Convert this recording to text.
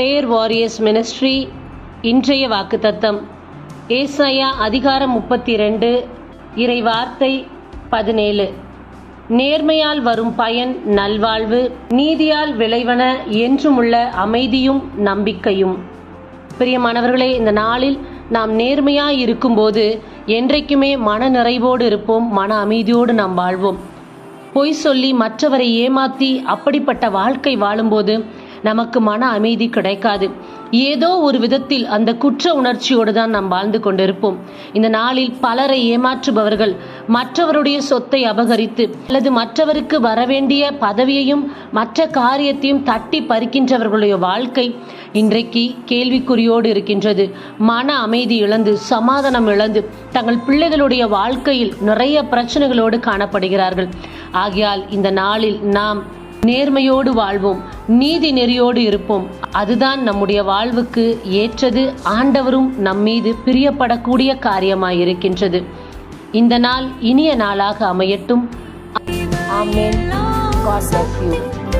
Prayer warriors ministry இன்றைய வாக்குத்தத்தம். ஏசாயா அதிகாரம் முப்பத்தி ரெண்டு இறை வார்த்தை பதினேழு. நேர்மையால் வரும் பயன் நல்வாழ்வு நீதியால் விளைவன என்றுமுள்ள அமைதியும் நம்பிக்கையும். பிரியமானவர்களே இந்த நாளில் நாம் நேர்மையாய் இருக்கும்போது என்றைக்குமே மன நிறைவோடு இருப்போம் மன அமைதியோடு நாம் வாழ்வோம். பொய் சொல்லி மற்றவரை ஏமாத்தி அப்படிப்பட்ட வாழ்க்கை வாழும்போது நமக்கு மன அமைதி கிடைக்காது. ஏதோ ஒரு விதத்தில் அந்த குற்ற உணர்ச்சியோடு தான் நாம் வாழ்ந்து கொண்டிருப்போம். இந்த நாளில் பலரை ஏமாற்றுபவர்கள் மற்றவருடைய சொத்தை அபகரித்து அல்லது மற்றவருக்கு வரவேண்டிய பதவியையும் மற்ற காரியத்தையும் தட்டி பறிக்கின்றவர்களுடைய வாழ்க்கை இன்றைக்கு கேள்விக்குறியோடு இருக்கின்றது. மன அமைதி இழந்து சமாதானம் இழந்து தங்கள் பிள்ளைகளுடைய வாழ்க்கையில் நிறைய பிரச்சனைகளோடு காணப்படுகிறார்கள். ஆகையால் இந்த நாளில் நாம் நேர்மையோடு வாழ்வோம் நீதி நெறியோடு இருப்போம். அதுதான் நம்முடைய வாழ்வுக்கு ஏற்றது. ஆண்டவரும் நம்மீது பிரியப்படக்கூடிய காரியமாயிருக்கின்றது. இந்த நாள் இனிய நாளாக அமையட்டும். ஆமென். God bless you